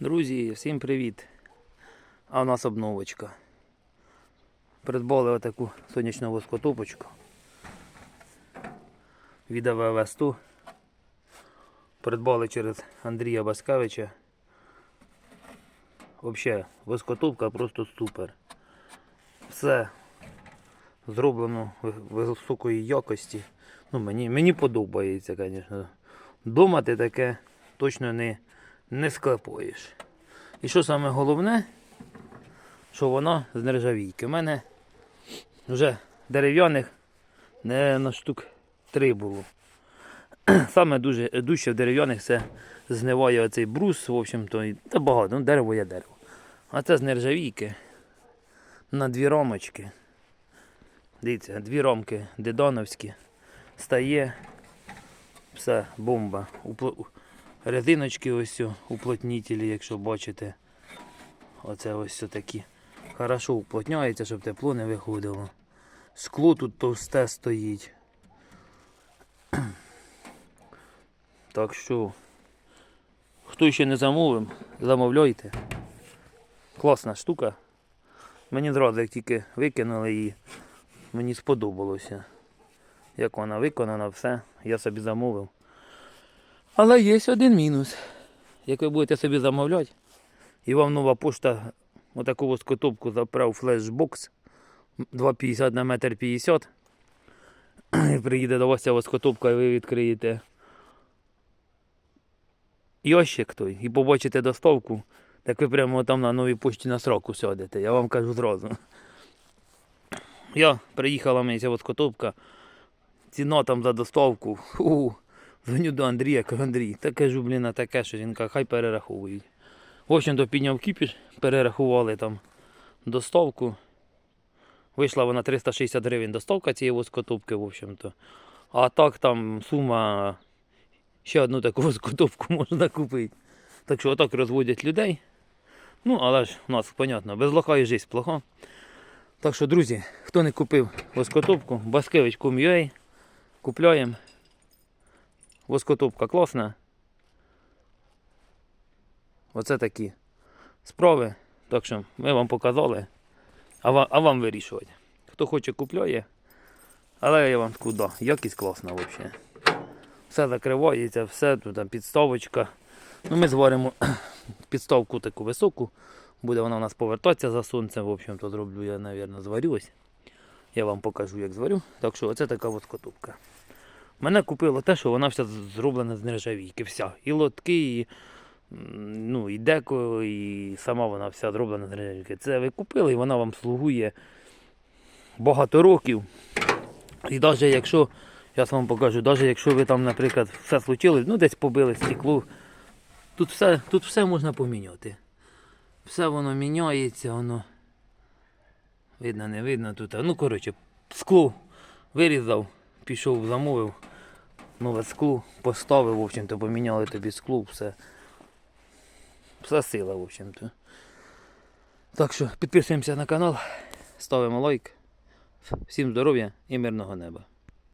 Друзі, всім привіт! А у нас обновочка. Придбали отаку сонячну воскотопочку від АВВ 100. Придбали через Андрія Баскевича. Взагалі, воскотопка просто супер. Все зроблено ви- високої якості. Ну, мені, мені подобається, звісно. Дома ти таке точно не, не склепуєш. І що саме головне, що воно з нержавійки. У мене вже дерев'яних не на штук три було. Саме дуже дужче в дерев'яних це зниває оцей брус, в общем-то, та багато, ну дерево є дерево. А це з нержавійки на дві ромочки. Дивіться, дві ромки дедоновські. Стає все, бомба. Резиночки ось уплотнітелі, якщо бачите. Оце ось такі. Хорошо уплотняється, щоб тепло не виходило. Скло тут товсте стоїть. Так що, хто ще не замовив, замовляйте. Класна штука. Мені зразу, як тільки викинули її, мені сподобалося. Як вона виконана, все, я собі замовив. Але є один мінус. Як ви будете собі замовляти, і вам нова пошта отаку ось котопку заправ флешбокс 2,50 на 1,50 м. Приїде до вас ця ось котопка і ви відкриєте ящик той і побачите доставку, так ви прямо там на новій пошті на сроку сядете, я вам кажу зразу. Я приїхала мені ця ось котопка, ціна там за доставку. Фу. Дзвоню до Андрія, кажу, Андрій, та кажу, блін, таке, що жінка, хай перераховують. В общем-то, підняв кіпіш, перерахували там доставку. Вийшла вона 360 гривень доставка цієї воскотопки, в общем-то. А так там сума ще одну таку воскотопку можна купити. Так що отак розводять людей. Ну, але ж у нас, понятно, без лоха і життя плохо. Так що, друзі, хто не купив воскотопку, Баскевич.com.ua, купляємо. Воскотопка класна. Оце такі справи. Так що ми вам показали. А вам, а вам вирішувати. Хто хоче купляє. Але я вам да, якість класна взагалі. Все закривається, все тут підставочка. Ну, ми зваримо підставку таку високу. Буде вона у нас повертатися за сонцем. В общем-то, зроблю я, мабуть, зварю ось. Я вам покажу, як зварю. Так що оце така воскотопка. Мене купило те, що вона вся зроблена з нержавійки. Вся. І лотки, і, ну, і деко, і сама вона вся зроблена з нержавійки. Це ви купили, і вона вам слугує багато років. І навіть якщо, я вам покажу, навіть якщо ви там, наприклад, все случилось, ну десь побили стекло, тут все, тут все можна поміняти. Все воно міняється, воно. Видно, не видно тут. Ну, коротше, скло вирізав, пішов, замовив нове скло, поставив, в общем-то, поміняли тобі скло, все. Вся сила, в общем-то. Так що підписуємося на канал, ставимо лайк. Всім здоров'я і мирного неба.